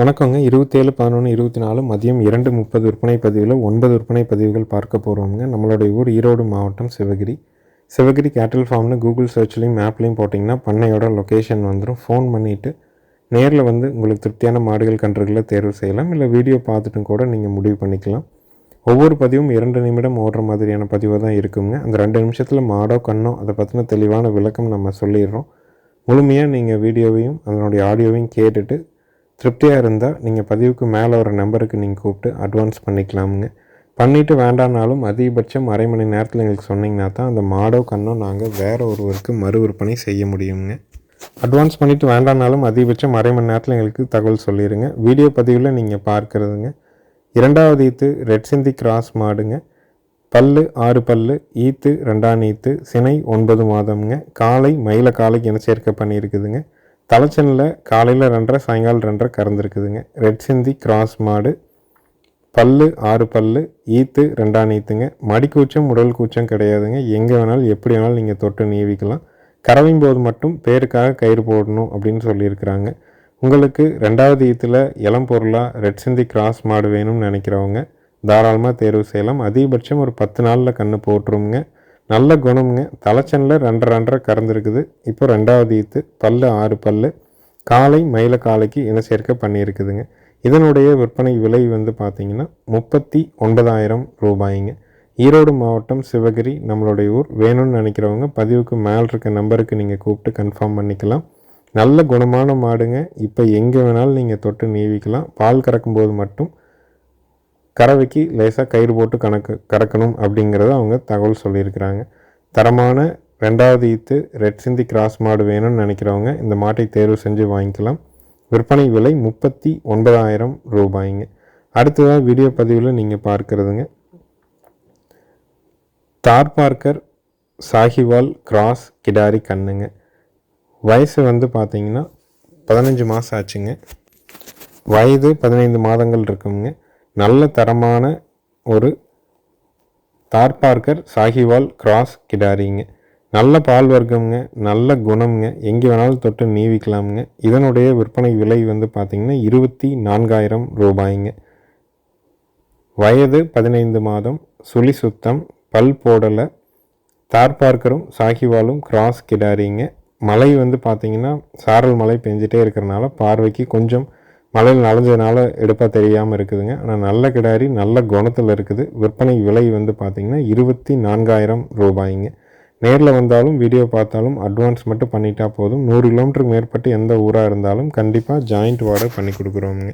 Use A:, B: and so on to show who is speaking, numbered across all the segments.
A: வணக்கங்க. இருபத்தேழு பதினொன்று இருபத்தி நாலு மதியம் இரண்டு முப்பது விற்பனை பதிவில் ஒன்பது விற்பனை பதிவுகள் பார்க்க போகிறோங்க நம்மளுடைய ஊர் ஈரோடு மாவட்டம் சிவகிரி. சிவகிரி கேட்டில் ஃபார்ம்னு கூகுள் சர்ச்லேயும் மேப்லேயும் போட்டிங்கன்னா பண்ணையோட லொக்கேஷன் வந்துடும் ஃபோன் பண்ணிவிட்டு நேரில் வந்து உங்களுக்கு திருப்தியான மாடுகள் கன்றுகளை தேர்வு செய்யலாம். இல்லை வீடியோ பார்த்துட்டும் கூட நீங்கள் முடிவு பண்ணிக்கலாம். ஒவ்வொரு பதிவும் இரண்டு நிமிடம் ஓடுற மாதிரியான பதிவாக தான் இருக்குங்க. அந்த ரெண்டு நிமிஷத்தில் மாடோ கண்ணோ அதை பற்றின தெளிவான விளக்கம் நம்ம சொல்லிடுறோம். முழுமையாக நீங்கள் வீடியோவையும் அதனுடைய ஆடியோவையும் கேட்டுட்டு திருப்தியாக இருந்தால் நீங்கள் பதிவுக்கு மேலே ஒரு நம்பருக்கு நீங்கள் கூப்பிட்டு அட்வான்ஸ் பண்ணிக்கலாமுங்க. பண்ணிவிட்டு வேண்டானாலும் அதிகபட்சம் அரை மணி நேரத்தில் எங்களுக்கு சொன்னீங்கன்னா தான் அந்த மாடோ கண்ணோ நாங்கள் வேறு ஒருவருக்கு மறு விற்பனை செய்ய முடியுங்க. அட்வான்ஸ் பண்ணிவிட்டு வேண்டானாலும் அதிகபட்சம் அரை மணி நேரத்தில் எங்களுக்கு தகவல் சொல்லிடுங்க வீடியோ பதிவில் நீங்கள் பார்க்குறதுங்க. இரண்டாவது ஈத்து ரெட் சிந்தி கிராஸ் மாடுங்க. பல்லு ஆறு பல்லு ஈத்து ரெண்டாம் ஈத்து சினை ஒன்பது மாதம்ங்க. காலை மயில காலைக்கு என சேர்க்கை பண்ணியிருக்குதுங்க. தலைச்சனில் காலையில் ரெண்டரை சாயங்காலம் ரெண்டரை கறந்துருக்குதுங்க ரெட் சிந்தி கிராஸ் மாடு பல்லு ஆறு பல்லு ஈத்து ரெண்டாம் ஈத்துங்க. மடிக்கூச்சம் உடல் கூச்சம் கிடையாதுங்க. எங்கே வேணாலும் எப்படி வேணாலும் நீங்கள் தொட்டு நீவிக்கலாம். கறவையும் போது மட்டும் பேருக்காக கயிறு போடணும் அப்படின்னு சொல்லியிருக்கிறாங்க. உங்களுக்கு ரெண்டாவது ஈத்தில் இளம் பொருளாக ரெட் சிந்தி கிராஸ் மாடு வேணும்னு நினைக்கிறவங்க தாராளமாக தேர்வு செய்யலாம். அதிகபட்சம் ஒரு பத்து நாளில் கன்று போட்டுருங்க. நல்ல குணமுங்க. தலைச்சனில் ரெண்டரை ரெண்டரை கறந்துருக்குது இப்போ ரெண்டாவது ஈத்து பல்லு ஆறு பல்லு. காலை மயில காலைக்கு இன சேர்க்கை பண்ணியிருக்குதுங்க. இதனுடைய விற்பனை விலை வந்து பார்த்திங்கன்னா முப்பத்தி ஒன்பதாயிரம் ரூபாய்ங்க. ஈரோடு மாவட்டம் சிவகிரி நம்மளுடைய ஊர். வேணும்னு நினைக்கிறவங்க பதிவுக்கு மேல் இருக்க நம்பருக்கு நீங்கள் கூப்பிட்டு கன்ஃபார்ம் பண்ணிக்கலாம். நல்ல குணமான மாடுங்க. இப்போ எங்கே வேணாலும் நீங்கள் தொட்டு நீவிக்கலாம். பால் கறக்கும்போது மட்டும் கறவைக்கு லேசாக கயிறு போட்டு கணக்கு கறக்கணும் அப்படிங்கிறத அவங்க தகவல் சொல்லியிருக்கிறாங்க. தரமான ரெண்டாவது ஈத்து ரெட் சிந்தி கிராஸ் மாடு வேணும்னு நினைக்கிறவங்க இந்த மாட்டை தேர்வு செஞ்சு வாங்கிக்கலாம். விற்பனை விலை முப்பத்தி ஒன்பதாயிரம் ரூபாய்ங்க. அடுத்ததாக வீடியோ பதிவில் நீங்கள் பார்க்குறதுங்க. தார் பார்க்கர் சாஹிவால் கிராஸ் கிடாரி கண்ணுங்க. வயசு வந்து பார்த்தீங்கன்னா பதினஞ்சு மாதம் ஆச்சுங்க. வயது பதினைந்து மாதங்கள் இருக்குங்க. நல்ல தரமான ஒரு தார்பார்க்கர் சாஹிவால் கிராஸ் கிடாரிங்க. நல்ல பால் வர்க்கம்ங்க நல்ல குணம்ங்க. எங்கே வேணாலும் தொட்டு நீவிக்கலாமுங்க. இதனுடைய விற்பனை விலை வந்து பார்த்திங்கன்னா இருபத்தி நான்காயிரம் ரூபாய்ங்க. வயது பதினைந்து மாதம் சுழி சுத்தம் பல் போடலை தார்பார்க்கரும் சாஹிவாலும் கிராஸ் கிடாரிங்க. மழை வந்து பார்த்திங்கன்னா சாரல் மழை பெஞ்சிட்டே இருக்கிறனால பார்வைக்கு கொஞ்சம் மழையில் நனைஞ்சதுனால எடுப்பாக தெரியாமல் இருக்குதுங்க. ஆனால் நல்ல கிடாரி நல்ல குணத்தில் இருக்குது. விற்பனை விலை வந்து பார்த்திங்கன்னா இருபத்தி நான்காயிரம் ரூபாய்ங்க. நேரில் வந்தாலும் வீடியோ பார்த்தாலும் அட்வான்ஸ் மட்டும் பண்ணிட்டா போதும். நூறு கிலோமீட்டருக்கு மேற்பட்டு எந்த ஊராக இருந்தாலும் கண்டிப்பாக ஜாயிண்ட் வாடகை பண்ணி கொடுக்குறோங்க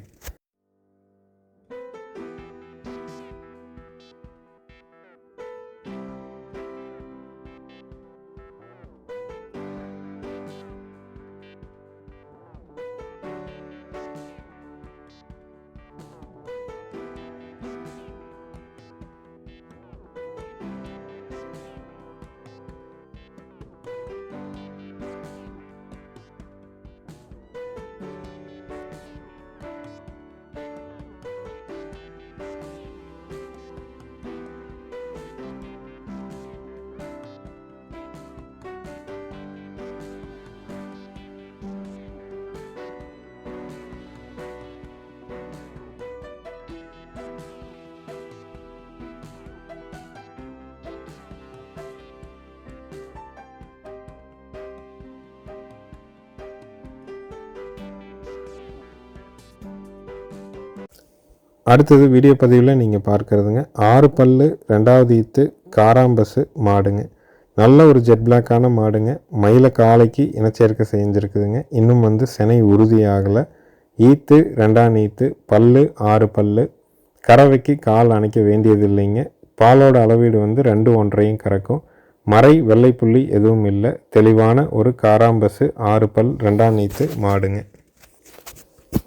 A: அடுத்தது வீடியோ பதிவில் நீங்கள் பார்க்குறதுங்க. ஆறு பல்லு ரெண்டாவது ஈத்து காராம்பஸு மாடுங்க. நல்ல ஒரு ஜெட் பிளாக்கான மாடுங்க. மயில காலைக்கு இனச்சேர்க்கை செஞ்சுருக்குதுங்க. இன்னும் வந்து சினை உறுதியாகலை. ஈத்து ரெண்டாம் ஈத்து பல்லு ஆறு பல்லு. கறவைக்கு கால் அணைக்க வேண்டியது இல்லைங்க பாலோட அளவீடு வந்து ரெண்டு ஒன்றையும் கறக்கும். மறை வெள்ளை புள்ளி எதுவும் இல்லை. தெளிவான ஒரு காராம்பஸு ஆறு பல் ரெண்டாம் நீத்து மாடுங்க.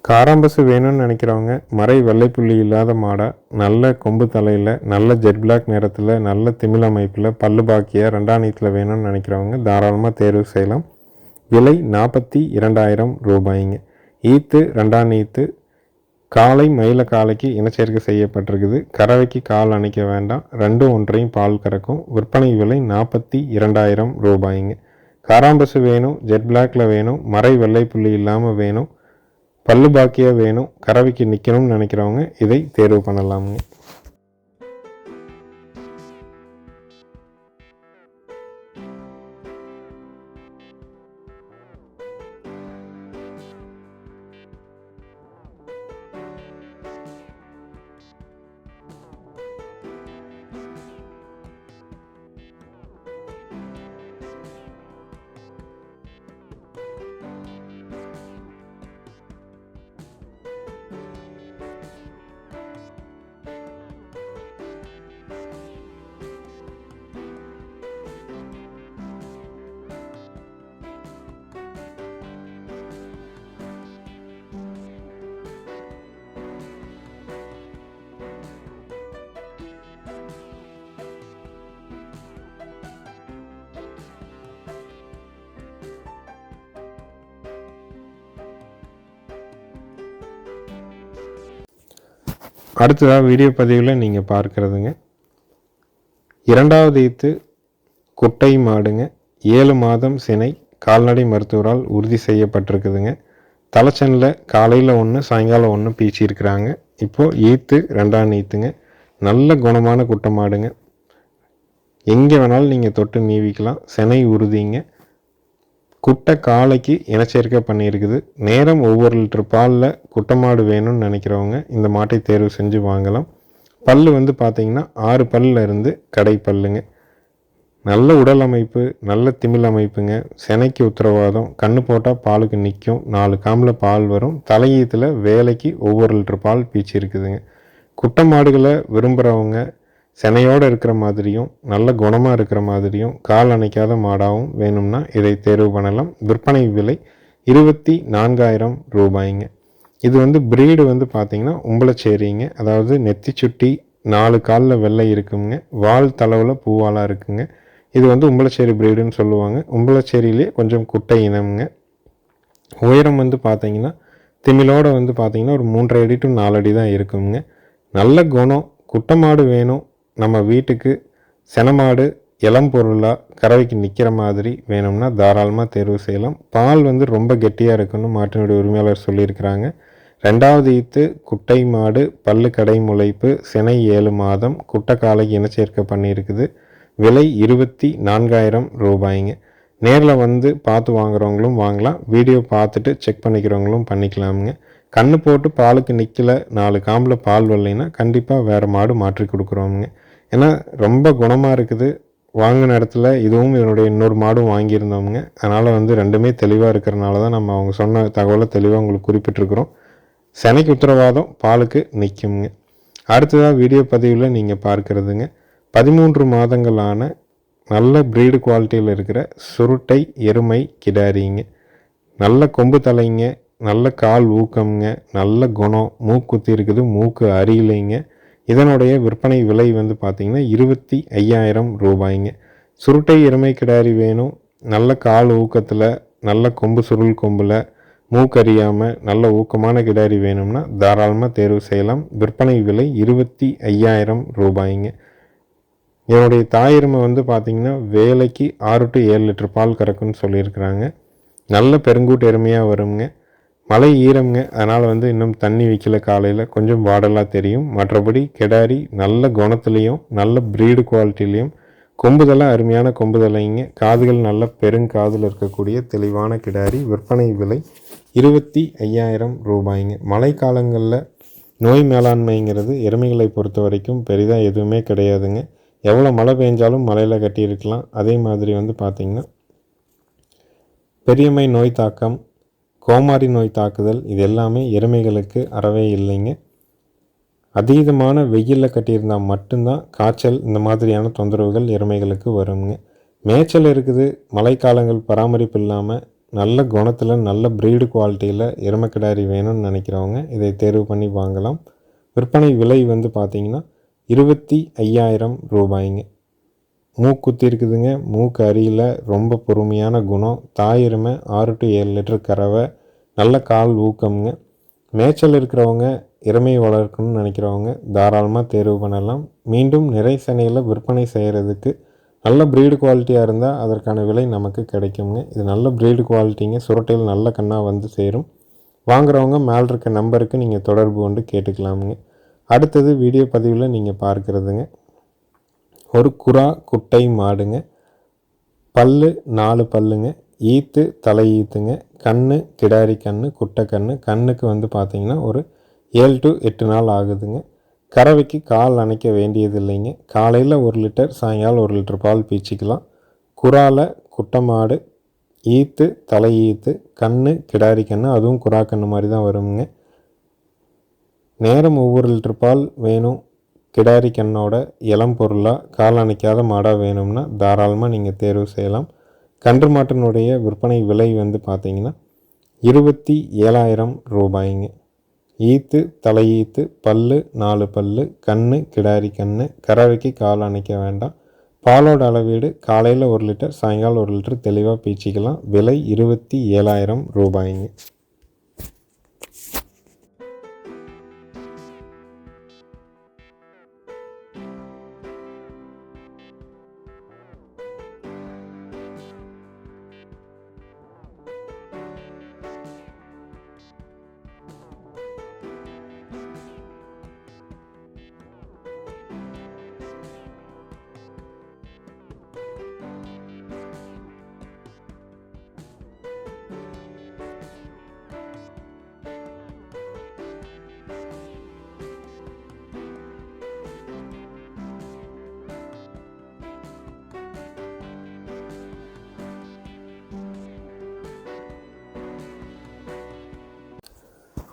A: காராம்பசு வேணும்னு நினைக்கிறவங்க மறை வெள்ளைப்புள்ளி இல்லாத மாடாக நல்ல கொம்பு தலையில் நல்ல ஜெட் பிளாக் நிறத்தில் நல்ல திமிழ் அமைப்பில் பல்லு பாக்கிய ரெண்டாம் நீத்தில் வேணும்னு நினைக்கிறவங்க தாராளமாக தேர்வு செய்யலாம். விலை நாற்பத்தி இரண்டாயிரம் ரூபாய்ங்க. ஈத்து ரெண்டாம் நீத்து காலை மயில காலைக்கு இனச்சேர்க்கை செய்யப்பட்டிருக்குது. கறவைக்கு கால் அணைக்க வேண்டாம். ரெண்டும் ஒன்றையும் பால் கறக்கும். விற்பனை விலை நாற்பத்தி இரண்டாயிரம் ரூபாய்ங்க. காராம்பசு வேணும் ஜெட் பிளாக்ல வேணும் மறை வெள்ளை புள்ளி இல்லாமல் வேணும். பல்லு பாக்கியாக வேணும் கறவைக்கு நிற்கணும்னு நினைக்கிறவங்க இதை தேர்வு பண்ணலாமுங்க. அடுத்ததாக வீடியோ பதிவில் நீங்கள் பார்க்குறதுங்க. இரண்டாவது ஈத்து குட்டை மாடுங்க. ஏழு மாதம் சினை கால்நடை மருத்துவரால் உறுதி செய்யப்பட்டிருக்குதுங்க. தலைச்சனில் காலையில் ஒன்று சாயங்காலம் ஒன்று பீச்சிருக்கிறாங்க இப்போது ஈத்து ரெண்டாம் ஈத்துங்க. நல்ல குணமான குட்டை மாடுங்க. எங்கே வேணாலும் நீங்கள் தொட்டு நீவிக்கலாம். சினை உறுதிங்க. குட்டை காளைக்கு இனச்சேர்க்கை பண்ணியிருக்குது. நேரம் ஒவ்வொரு லிட்டர் பாலில் குட்டை மாடு வேணும்னு நினைக்கிறவங்க இந்த மாட்டை தேர்வு செஞ்சு வாங்கலாம். பல் வந்து பார்த்திங்கன்னா ஆறு பல்லில் இருந்து கடை பல்லுங்க. நல்ல உடல் அமைப்பு நல்ல திமிழ் அமைப்புங்க. செனைக்கு உத்தரவாதம். கண்ணு போட்டால் பாலுக்கு நிற்கும் நாலு காமில் பால் வரும். தலையீத்தில் வேலைக்கு ஒவ்வொரு லிட்டர் பால் பீச்சு இருக்குதுங்க. குட்டை மாடுகளை விரும்புகிறவங்க செனையோடு இருக்கிற மாதிரியும் நல்ல குணமாக இருக்கிற மாதிரியும் கால் அணைக்காத மாடாகவும் வேணும்னா இதை தேர்வு பண்ணலாம். விற்பனை விலை இருபத்தி நான்காயிரம் ரூபாய்ங்க. இது வந்து பிரீடு வந்து பார்த்திங்கன்னா உம்பளச்சேரிங்க அதாவது நெத்தி சுட்டி நாலு காலில் வெள்ளை இருக்குங்க. வால் தளவில் பூவாலாக இருக்குங்க. இது வந்து உம்பளச்சேரி பிரீடுன்னு சொல்லுவாங்க. உம்பளச்சேரியிலே கொஞ்சம் குட்டை இனம்ங்க. உயரம் வந்து பார்த்தீங்கன்னா திமிலோடு வந்து பார்த்தீங்கன்னா ஒரு மூன்றரை அடி டு நாலு அடி தான் இருக்குங்க. நல்ல குணம் குட்டை மாடு வேணும் நம்ம வீட்டுக்கு செனமாடு இளம் பொருளாக கறவைக்கு நிற்கிற மாதிரி வேணும்னா தாராளமாக தேர்வு செய்யலாம். பால் வந்து ரொம்ப கெட்டியாக இருக்குன்னு மாட்டினுடைய உரிமையாளர் சொல்லியிருக்கிறாங்க. ரெண்டாவது ஈத்து குட்டை மாடு பல்லு கடை முளைப்பு சினை ஏழு மாதம் குட்டைக்காலை இனச்சேர்க்கை பண்ணியிருக்குது. விலை இருபத்தி நான்காயிரம் ரூபாய்ங்க. நேரில் வந்து பார்த்து வாங்குறவங்களும் வாங்கலாம். வீடியோ பார்த்துட்டு செக் பண்ணிக்கிறவங்களும் பண்ணிக்கலாமுங்க. கண்ணு போட்டு பாலுக்கு நிற்கல நாலு காம்பில் பால் வரலைன்னா கண்டிப்பாக வேறு மாடு மாற்றி கொடுக்குறோமுங்க. ஏன்னா ரொம்ப குணமாக இருக்குது. வாங்கின இடத்துல இதுவும் என்னுடைய இன்னொரு மாடும் வாங்கியிருந்தோமுங்க அதனால் வந்து ரெண்டுமே தெளிவாக இருக்கிறனால தான் நம்ம அவங்க சொன்ன தகவலை தெளிவாக உங்களுக்கு குறிப்பிட்டிருக்கிறோம். செனைக்கு உத்தரவாதம் பாலுக்கு நிற்குங்க அடுத்ததாக வீடியோ பதிவில் நீங்கள் பார்க்குறதுங்க. பதிமூன்று மாதங்களான நல்ல ப்ரீடு குவாலிட்டியில் இருக்கிற சுருட்டை எருமை கிடாரிங்க. நல்ல கொம்பு தலைங்க நல்ல கால் ஊக்கம்ங்க நல்ல குணம். மூக்குத்தி இருக்குது மூக்கு அறியலைங்க இதனுடைய விற்பனை விலை வந்து பார்த்திங்கன்னா இருபத்தி ஐயாயிரம் ரூபாய்ங்க. சுருட்டை எருமை கிடாரி வேணும். நல்ல கால் ஊக்கத்தில் நல்ல கொம்பு சுருள் கொம்பில் மூக்கறியாமல் நல்ல ஊக்கமான கிடாரி வேணும்னா தாராளமாக தேர்வு செய்யலாம். விற்பனை விலை இருபத்தி ஐயாயிரம் ரூபாய்ங்க. என்னுடைய தாயிரமை வந்து பார்த்திங்கன்னா வேலைக்கு ஆறு டு ஏழு லிட்டர் பால் கறக்குன்னு சொல்லியிருக்கிறாங்க. நல்ல பெருங்கூட்டு எருமையாக வருங்க. மழை ஈரம்ங்க. அதனால் வந்து இன்னும் தண்ணி வைக்கல காலையில். கொஞ்சம் வாடலாக தெரியும். மற்றபடி கெடாரி நல்ல குணத்துலேயும் நல்ல ப்ரீடு குவாலிட்டிலையும் கொம்புதலை அருமையான கொம்புதலைங்க. காதுகள் நல்ல பெருங்காதில் இருக்கக்கூடிய தெளிவான கிடாரி. விற்பனை விலை இருபத்தி ஐயாயிரம் ரூபாய்ங்க. மழை காலங்களில் நோய் மேலாண்மைங்கிறது எருமைகளை பொறுத்த வரைக்கும் பெரிதாக எதுவுமே கிடையாதுங்க. எவ்வளோ மழை பெஞ்சாலும் மலையில் கட்டியிருக்கலாம். அதே மாதிரி வந்து பார்த்திங்கன்னா பெரியம்மை நோய் தாக்கம் கோமாரி நோய் தாக்குதல் இது எல்லாமே எருமைகளுக்கு அறவே இல்லைங்க. அதீதமான வெயிலில் கட்டியிருந்தால் மட்டும்தான் காய்ச்சல் இந்த மாதிரியான தொந்தரவுகள் எருமைகளுக்கு வருங்க மேய்ச்சல் இருக்குது மழைக்காலங்கள் பராமரிப்பு இல்லாமல் நல்ல குணத்தில் நல்ல ப்ரீடு குவாலிட்டியில் எருமைக்கிடாரி வேணும்னு நினைக்கிறவங்க இதை தேர்வு பண்ணி வாங்கலாம். விற்பனை விலை வந்து பார்த்திங்கன்னா இருபத்தி ஐயாயிரம் ரூபாய்ங்க. மூக்குத்தி இருக்குதுங்க. மூக்கு அரியில் ரொம்ப பொறுமையான குணம். தாயிருமை ஆறு டு ஏழு லிட்டர் கறவை நல்ல கால் ஊக்கம்ங்க. மேய்ச்சல் இருக்கிறவங்க இறமையை வளர்க்கணும்னு நினைக்கிறவங்க தாராளமாக தேர்வு பண்ணலாம். மீண்டும் நிறை சனையில் விற்பனை செய்கிறதுக்கு நல்ல ப்ரீடு குவாலிட்டியாக இருந்தால் அதற்கான விலை நமக்கு கிடைக்குங்க. இது நல்ல ப்ரீடு குவாலிட்டிங்க சுரட்டையில் நல்ல கண்ணாக வந்து சேரும். வாங்குறவங்க மேல் இருக்க நம்பருக்கு நீங்கள் தொடர்பு கொண்டு கேட்டுக்கலாமுங்க. அடுத்தது வீடியோ பதிவில் நீங்கள் பார்க்குறதுங்க. ஒரு குரா குட்டை மாடுங்க. பல்லு நாலு பல்லுங்க. ஈத்து தலை ஈத்துங்க. கண்ணு கிடாரி கண்ணு குட்டை கண்ணு. கண்ணுக்கு வந்து பார்த்திங்கன்னா ஒரு ஏழு டு எட்டு நாள் ஆகுதுங்க. கறவைக்கு கால் அணைக்க வேண்டியது இல்லைங்க காலையில் ஒரு லிட்டர் சாயங்காலம் ஒரு லிட்டர் பால் பீச்சிக்கலாம். குறால குட்டை மாடு ஈத்து தலை ஈத்து கண்ணு கிடாரி கண்ணு அதுவும் குறா கண்ணு மாதிரி தான் வருங்க நேரம் ஒவ்வொரு லிட்டர் பால் வேணும். கிடாரி கண்ணோட இளம் பொருளாக கால் அணைக்காத மாடாக வேணும்னா தாராளமாக நீங்கள் தேர்வு செய்யலாம். கன்று மாட்டினுடைய விற்பனை விலை வந்து பார்த்தீங்கன்னா இருபத்தி ஏழாயிரம் ரூபாய்ங்க. ஈத்து தலையீத்து பல்லு நாலு பல்லு கண்ணு கிடாரி கண்ணு கறவைக்கு கால் அணைக்க வேண்டாம். பாலோட அளவீடு காலையில் ஒரு லிட்டர் சாயங்காலம் ஒரு லிட்டர் தெளிவாக பீச்சிக்கலாம் விலை இருபத்தி ஏழாயிரம் ரூபாய்ங்க.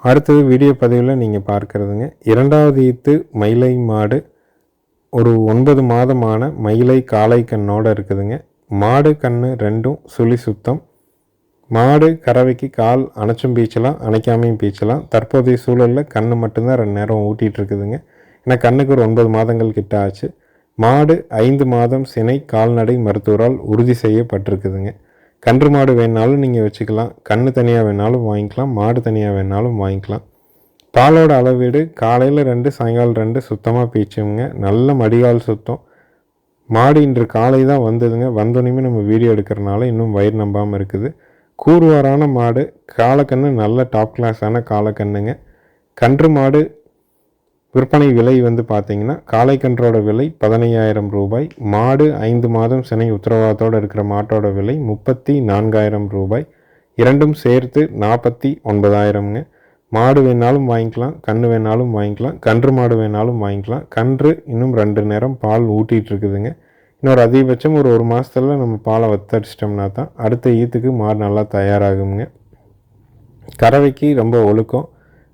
A: அடுத்தது வீடியோ பதிவில் நீங்கள் பார்க்குறதுங்க. இரண்டாவது ஈத்து மயிலை மாடு. ஒரு ஒன்பது மாதமான மயிலை காளை கண்ணோடு இருக்குதுங்க. மாடு கண் ரெண்டும் சுழி சுத்தம். மாடு கறவைக்கு கால் அணைச்சும் பீச்சலாம் அணைக்காமையும் பீச்சலாம். தற்போதைய சூழலில் கண் மட்டும்தான் ரெண்டு நேரம் ஊட்டிகிட்டு இருக்குதுங்க. ஏன்னா கண்ணுக்கு ஒரு ஒன்பது மாதங்கள் கிட்ட ஆச்சு. மாடு ஐந்து மாதம் சினை கால்நடை மருத்துவரால் உறுதி செய்யப்பட்டிருக்குதுங்க. கன்று மாடு வேணாலும் நீங்கள் வச்சுக்கலாம். கன்று தனியாக வேணாலும் வாங்கிக்கலாம். மாடு தனியாக வேணாலும் வாங்கிக்கலாம். பாலோட அளவீடு காலையில் ரெண்டு சாயங்காலம் ரெண்டு சுத்தமாக பீச்சுங்க. நல்ல மடிகால் சுத்தம். மாடு இன்று காலை தான் வந்ததுங்க. வந்தோடனே நம்ம வீடியோ எடுக்கிறனால இன்னும் வயிறு நம்பாமல் இருக்குது. கூறுவாரான மாடு காலக்கன்று நல்ல டாப் கிளாஸான காலக்கண்ணுங்க. கன்று மாடு விற்பனை விலை வந்து பார்த்தீங்கன்னா காளைக்கன்றோட விலை பதினையாயிரம் ரூபாய் மாடு ஐந்து மாதம் சினை உத்தரவாதத்தோடு இருக்கிற மாட்டோட விலை முப்பத்தி நான்காயிரம் ரூபாய் இரண்டும் சேர்த்து நாற்பத்தி ஒன்பதாயிரம்ங்க மாடு வேணாலும் வாங்கிக்கலாம் கன்று வேணாலும் வாங்கிக்கலாம் கன்று மாடு வேணாலும் வாங்கிக்கலாம். கன்று இன்னும் ரெண்டு நேரம் பால் ஊட்டிகிட்டு இருக்குதுங்க. இன்னொரு அதிகபட்சம் ஒரு ஒரு மாதத்தில் நம்ம பாலை வத்தடிச்சிட்டோம்னா தான் அடுத்த ஈத்துக்கு மாடு நல்லா தயாராகுங்க. கறவைக்கு ரொம்ப ஒழுக்கம்.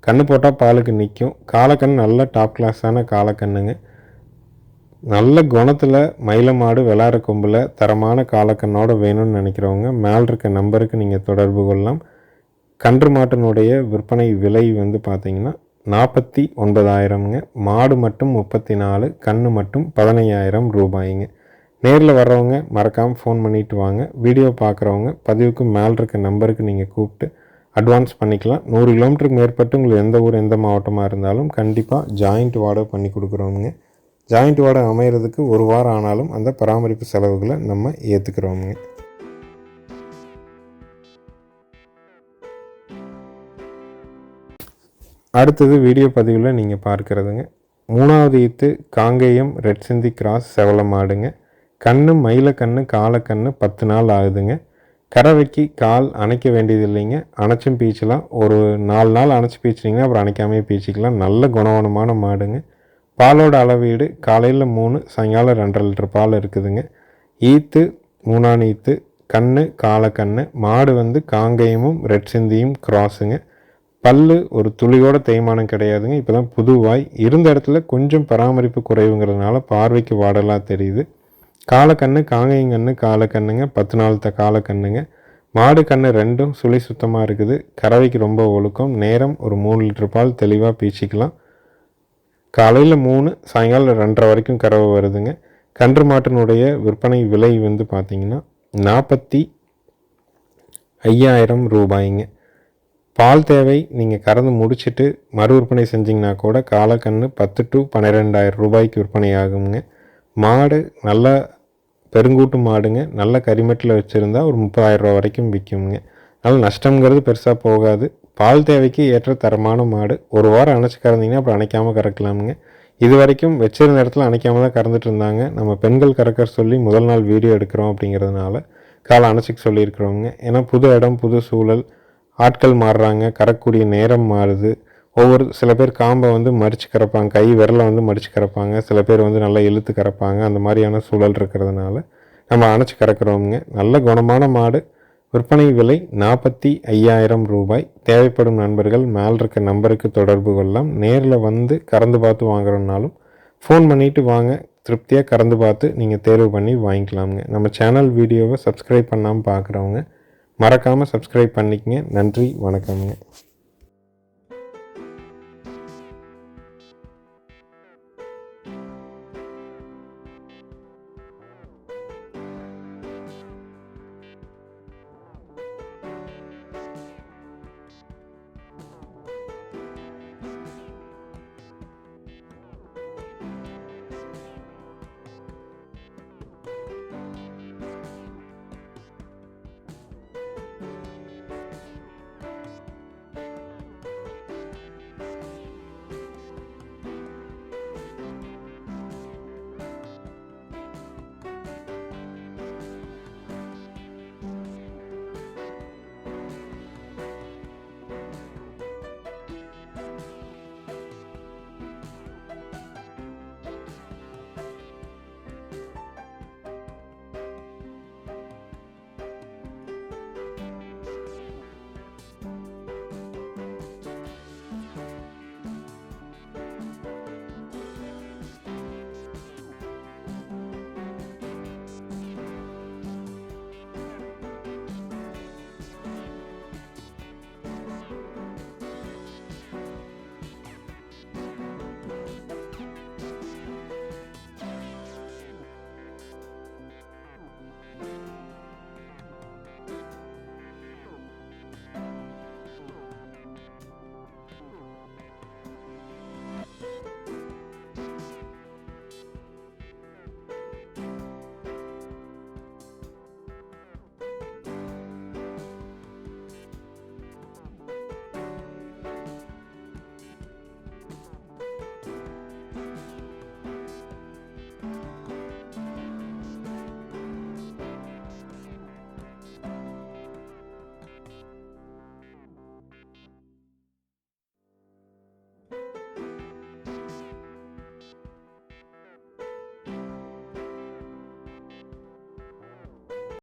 A: கன்று போட்டால் பாலுக்கு நிற்கும் காலக்கண் நல்ல டாப் கிளாஸான காலக்கண்ணுங்க. நல்ல குணத்தில் மயில மாடு விளாட கொம்பில் தரமான காலக்கண்ணோடு வேணும்னு நினைக்கிறவங்க மேல் இருக்க நம்பருக்கு நீங்கள் தொடர்பு கொள்ளலாம். கன்று மாட்டினுடைய விற்பனை விலை வந்து பார்த்திங்கன்னா நாற்பத்தி ஒன்பதாயிரம்ங்க. மாடு மட்டும் முப்பத்தி நாலு கன்று மட்டும் பதினையாயிரம் ரூபாய்ங்க. நேரில் வர்றவங்க மறக்காமல் ஃபோன் பண்ணிவிட்டு வாங்க. வீடியோ பார்க்குறவங்க பதிவுக்கு மேல் இருக்க நம்பருக்கு நீங்கள் கூப்பிட்டு அட்வான்ஸ் பண்ணிக்கலாம். நூறு கிலோமீட்டருக்கு மேற்பட்டு உங்களுக்கு எந்த ஊர் எந்த மாவட்டமாக இருந்தாலும் கண்டிப்பாக ஜாயிண்ட் வாடகை பண்ணி கொடுக்குறோமுங்க. ஜாயிண்ட் வாடகை அமைகிறதுக்கு ஒரு வாரம் ஆனாலும் அந்த பராமரிப்பு செலவுகளை நம்ம ஏற்றுக்கிறோமுங்க அடுத்தது வீடியோ பதிவில் நீங்கள் பார்க்குறதுங்க. மூணாவது ஈத்து காங்கேயம் ரெட் சிந்தி கிராஸ் செவல மாடுங்க. கண்ணு மயில கண்ணு காலக்கண்ணு பத்து நாள் ஆகுதுங்க. கறவைக்கு கால் அணைக்க வேண்டியது இல்லைங்க அணைச்சும் பீச்சலாம். ஒரு நாலு நாள் அணைச்சி பீச்சிட்டிங்கன்னா அப்புறம் அணைக்காமே பீச்சிக்கலாம். நல்ல குணவனமான மாடுங்க. பாலோட அளவீடு காலையில் மூணு சாயங்காலம் ரெண்டரை லிட்டர் பால் இருக்குதுங்க. ஈத்து மூணான் ஈத்து கண்ணு காலக்கண்ணு மாடு வந்து காங்கயமும் ரெட் சிந்தியும் கிராஸுங்க. பல்லு ஒரு துளியோட தேய்மானம் கிடையாதுங்க. இப்போ தான் புதுவாய் இருந்த இடத்துல கொஞ்சம் பராமரிப்பு குறைவுங்கிறதுனால பார்வைக்கு வாடலாக தெரியுது. காலக்கண்ணு காங்கையங்கண்ணு காலக்கண்ணுங்க பத்து நாளத்த காலக்கண்ணுங்க. மாடு கண்ணு ரெண்டும் சுழி சுத்தமாக இருக்குது. கறவைக்கு ரொம்ப ஒழுக்கம். நேரம் ஒரு மூணு லிட்டர் பால் தெளிவாக பீச்சிக்கலாம். காலையில் மூணு சாயங்காலம் ரெண்டரை வரைக்கும் கறவை வருதுங்க. கன்று மாட்டினுடைய விற்பனை விலை வந்து பார்த்திங்கன்னா நாற்பத்தி ஐயாயிரம் ரூபாய்ங்க. பால் தேவை நீங்கள் கறந்து முடிச்சுட்டு மறு விற்பனை செஞ்சிங்கன்னா கூட காலக்கன்று பத்து டு பன்னிரெண்டாயிரம் ரூபாய்க்கு விற்பனை ஆகுங்க மாடு நல்லா பெருங்கூட்டு மாடுங்க. நல்ல கரிமெட்டில் வச்சுருந்தா ஒரு முப்பதாயிரம் ரூபா வரைக்கும் விற்குங்க அதனால் நஷ்டங்கிறது பெருசாக போகாது. பால் தேவைக்கு ஏற்ற தரமான மாடு. ஒரு வாரம் அணைச்சி கறந்தீங்கன்னா அப்புறம் அணைக்காமல் கறக்கலாமுங்க. இது வரைக்கும் வச்சிருந்த இடத்துல அணைக்காமல் தான் கறந்துட்டு இருந்தாங்க. நம்ம பெண்கள் கறக்க சொல்லி முதல் நாள் வீடியோ எடுக்கிறோம் அப்படிங்கிறதுனால காலை அணைச்சிக்க சொல்லியிருக்கிறோங்க ஏன்னா புது இடம் புது சூழல். ஆட்கள் மாறுறாங்க. கறக்கக்கூடிய நேரம் மாறுது. ஒவ்வொரு சில பேர் காம்பை வந்து மடித்து கறப்பாங்க கை விரலை வந்து மடித்து கறப்பாங்க சில பேர் வந்து நல்லா இழுத்து கறப்பாங்க அந்த மாதிரியான சூழல் இருக்கிறதுனால நம்ம அணைச்சி கறக்குறோமுங்க நல்ல குணமான மாடு விற்பனை விலை நாற்பத்தி ஐயாயிரம் ரூபாய். தேவைப்படும் நண்பர்கள் மேல் இருக்க நம்பருக்கு தொடர்பு கொள்ளலாம். நேரில் வந்து கறந்து பார்த்து வாங்குறோம்னாலும் ஃபோன் பண்ணிவிட்டு வாங்க. திருப்தியாக கறந்து பார்த்து நீங்கள் தேர்வு பண்ணி வாங்கிக்கலாமுங்க. நம்ம சேனல் வீடியோவை சப்ஸ்கிரைப் பண்ணாமல் பார்க்குறவங்க மறக்காமல் சப்ஸ்கிரைப் பண்ணிக்கங்க. நன்றி வணக்கம்ங்க.